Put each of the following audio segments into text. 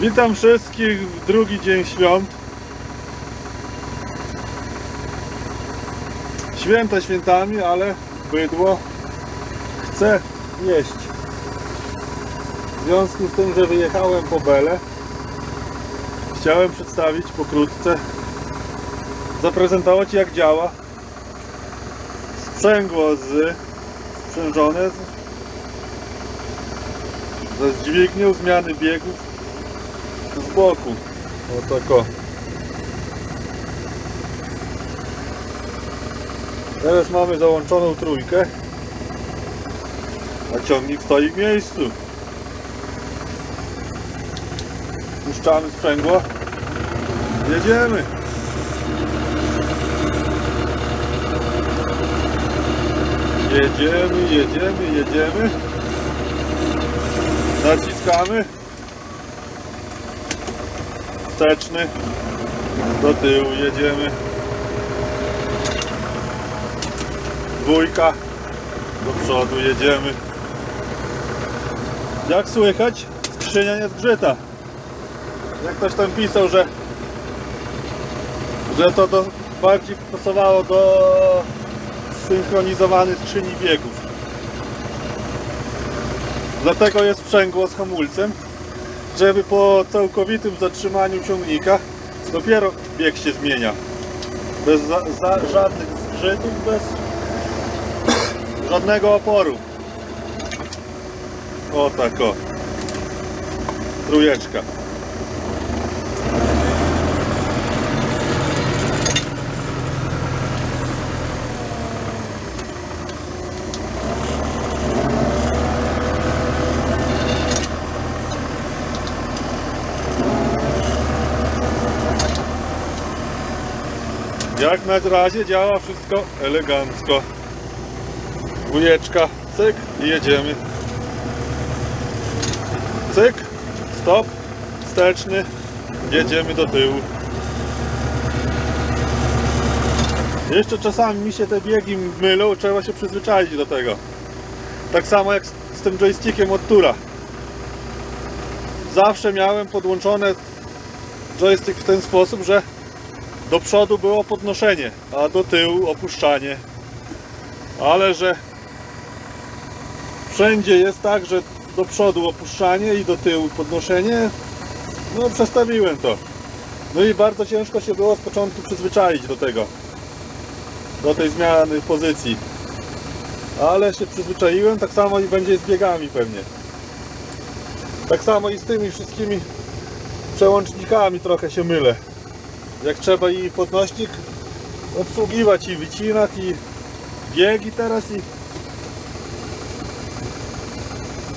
Witam wszystkich w drugi dzień świąt. Święta świętami, ale bydło chce jeść. W związku z tym, że wyjechałem po Belę, chciałem przedstawić pokrótce, zaprezentować jak działa sprzęgło z sprzężone ze dźwignią zmiany biegów boku. O tako. Teraz mamy załączoną trójkę. A ciągnik stoi w miejscu. Puszczamy sprzęgło. Jedziemy. Jedziemy, jedziemy, jedziemy. Naciskamy wsteczny. Do tyłu jedziemy. Dwójka. Do przodu jedziemy. Jak słychać? Skrzynia nie zgrzyta jak ktoś tam pisał że że to do, bardziej pasowało do synchronizowanej skrzyni biegów. Dlatego jest sprzęgło z hamulcem żeby po całkowitym zatrzymaniu ciągnika dopiero bieg się zmienia. Bez za, za, żadnych zgrzytów, bez żadnego oporu. O tak o. Trójeczka. Jak na razie działa wszystko elegancko. Dwójeczka, cyk i jedziemy. Cyk, stop, wsteczny, jedziemy do tyłu. Jeszcze czasami mi się te biegi mylą, trzeba się przyzwyczaić do tego. Tak samo jak z, z tym joystickiem od Tura. Zawsze miałem podłączone joystick w ten sposób, że do przodu było podnoszenie, a do tyłu opuszczanie. Ale że wszędzie jest tak, że do przodu opuszczanie i do tyłu podnoszenie, no przestawiłem to. No i bardzo ciężko się było z początku przyzwyczaić do tego. Do tej zmiany pozycji. Ale się przyzwyczaiłem, tak samo i będzie z biegami pewnie. Tak samo i z tymi wszystkimi przełącznikami trochę się mylę jak trzeba i podnośnik obsługiwać i wycinak i biegi teraz i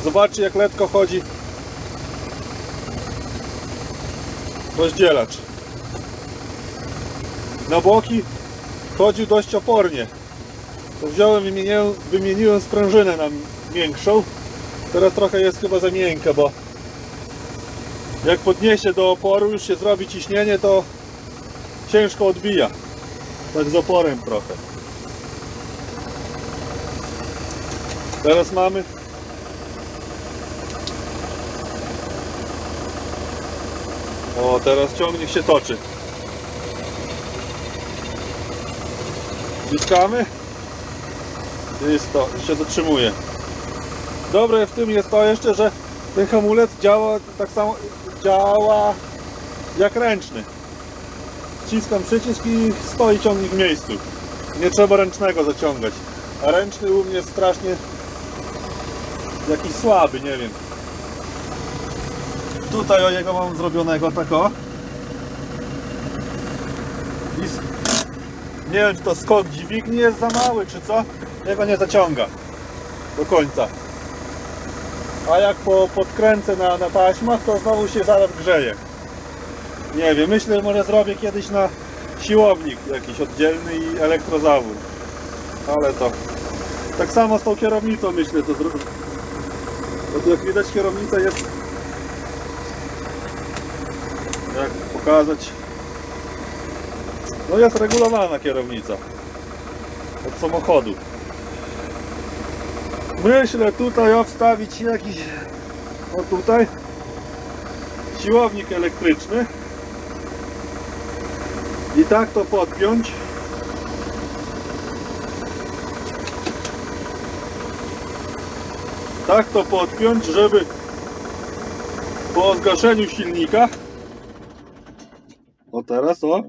zobaczcie jak letko chodzi. Rozdzielacz. Na boki chodził dość opornie. To wziąłem wymieniłem, wymieniłem sprężynę na miększą. Teraz trochę jest chyba za miękka bo jak podniesie do oporu już się zrobi ciśnienie to ciężko odbija. Tak z oporem trochę. Teraz mamy O, teraz ciągnik się toczy. Wciskamy. Jest to, się zatrzymuje. Dobre w tym jest to jeszcze, że ten hamulec działa tak samo działa jak ręczny wciskam przycisk i stoi ciągnik w miejscu. Nie trzeba ręcznego zaciągać. A ręczny u mnie strasznie jakiś słaby, nie wiem. Tutaj o jego mam zrobionego tak o. I nie wiem czy to skok dźwigni jest za mały czy co. Jego nie zaciąga do końca. A jak po, podkręcę na, na taśmach to znowu się zaraz grzeje. Nie wiem, myślę, że może zrobię kiedyś na siłownik jakiś oddzielny i elektrozawór. Ale to tak samo z tą kierownicą myślę to zrobię. Bo tu jak widać kierownica jest jak pokazać no jest regulowana kierownica od samochodu. Myślę tutaj o wstawić jakiś o tutaj siłownik elektryczny i tak to podpiąć. Tak to podpiąć, żeby po zgaszeniu silnika o teraz o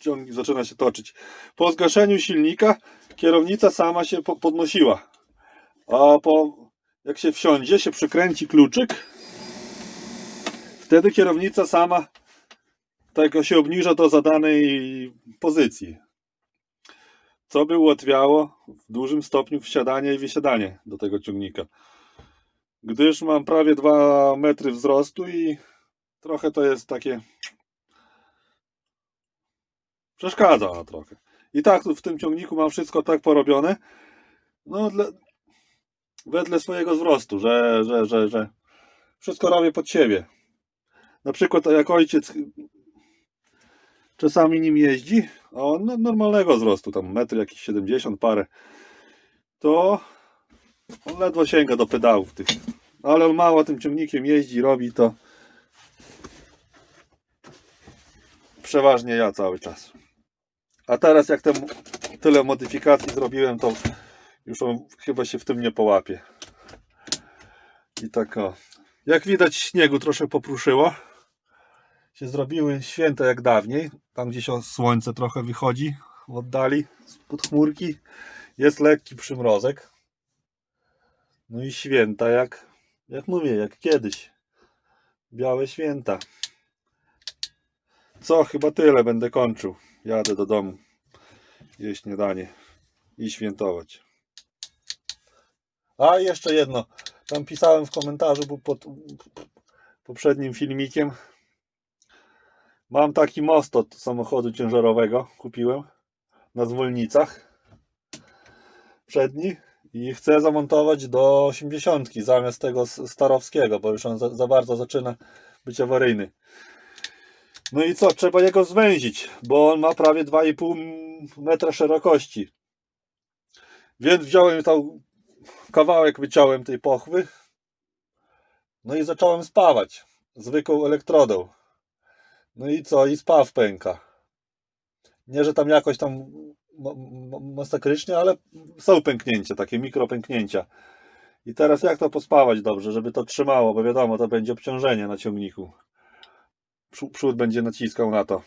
ciągnik zaczyna się toczyć. Po zgaszeniu silnika kierownica sama się po- podnosiła. A po jak się wsiądzie, się przykręci kluczyk, wtedy kierownica sama tego się obniża do zadanej pozycji. Co by ułatwiało w dużym stopniu wsiadanie i wysiadanie do tego ciągnika. Gdyż mam prawie 2 metry wzrostu i trochę to jest takie. Przeszkadza trochę. I tak w tym ciągniku mam wszystko tak porobione. No, dla, wedle swojego wzrostu, że, że, że, że wszystko robię pod siebie. Na przykład jak ojciec czasami nim jeździ, a on no, normalnego wzrostu, tam metr jakiś 70 parę, to on ledwo sięga do pedałów tych. Ale on mało tym ciągnikiem jeździ, robi to przeważnie ja cały czas. A teraz jak tyle modyfikacji zrobiłem, to już on chyba się w tym nie połapie. I tak o. Jak widać śniegu troszkę popruszyło. Się zrobiły święte jak dawniej. Tam gdzieś słońce trochę wychodzi w oddali, spod chmurki. Jest lekki przymrozek. No i święta jak, jak mówię, jak kiedyś. Białe święta. Co, chyba tyle będę kończył. Jadę do domu. Jeść śniadanie i świętować. A jeszcze jedno. Tam pisałem w komentarzu bo pod poprzednim filmikiem. Mam taki most od samochodu ciężarowego. Kupiłem na zwolnicach przedni i chcę zamontować do 80 zamiast tego starowskiego, bo już on za, za bardzo zaczyna być awaryjny. No i co? Trzeba jego zwęzić, bo on ma prawie 2,5 metra szerokości. Więc wziąłem tam kawałek wyciąłem tej pochwy. No i zacząłem spawać zwykłą elektrodą. No i co? I spaw pęka. Nie, że tam jakoś tam ma- ma- masakrycznie, ale są pęknięcia, takie mikropęknięcia. I teraz jak to pospawać dobrze, żeby to trzymało, bo wiadomo, to będzie obciążenie na ciągniku. Przód, będzie naciskał na to.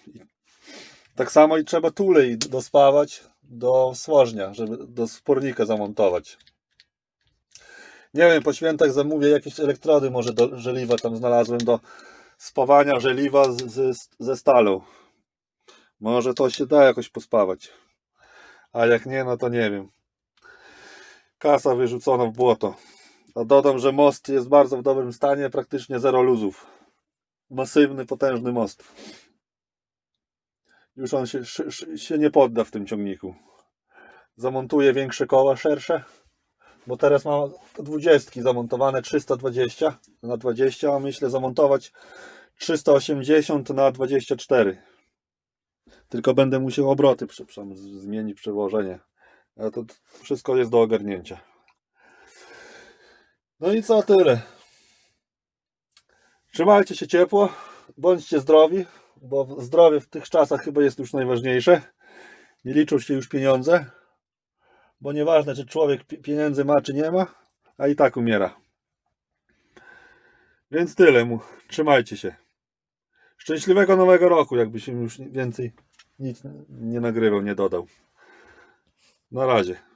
Tak samo i trzeba tulej dospawać do słożnia, żeby do spornika zamontować. Nie wiem, po świętach zamówię jakieś elektrody, może do żeliwa tam znalazłem do spawania żeliwa z, z, ze stalą. Może to się da jakoś pospawać. A jak nie, no to nie wiem. Kasa wyrzucona w błoto. A dodam, że most jest bardzo w dobrym stanie, praktycznie zero luzów. Masywny, potężny most. Już on się, się nie podda w tym ciągniku. Zamontuję większe koła, szersze bo teraz mam 20 zamontowane 320 na 20, a myślę zamontować 380 na 24. Tylko będę musiał obroty przy- przy- zmienić przełożenie. A to wszystko jest do ogarnięcia. No i co tyle. Trzymajcie się ciepło, bądźcie zdrowi, bo zdrowie w tych czasach chyba jest już najważniejsze. Nie liczą się już pieniądze bo nieważne, czy człowiek pi- pieniędzy ma, czy nie ma, a i tak umiera. Więc tyle mu. Trzymajcie się. Szczęśliwego nowego roku, jakby się już więcej nic nie nagrywał, nie dodał. Na razie.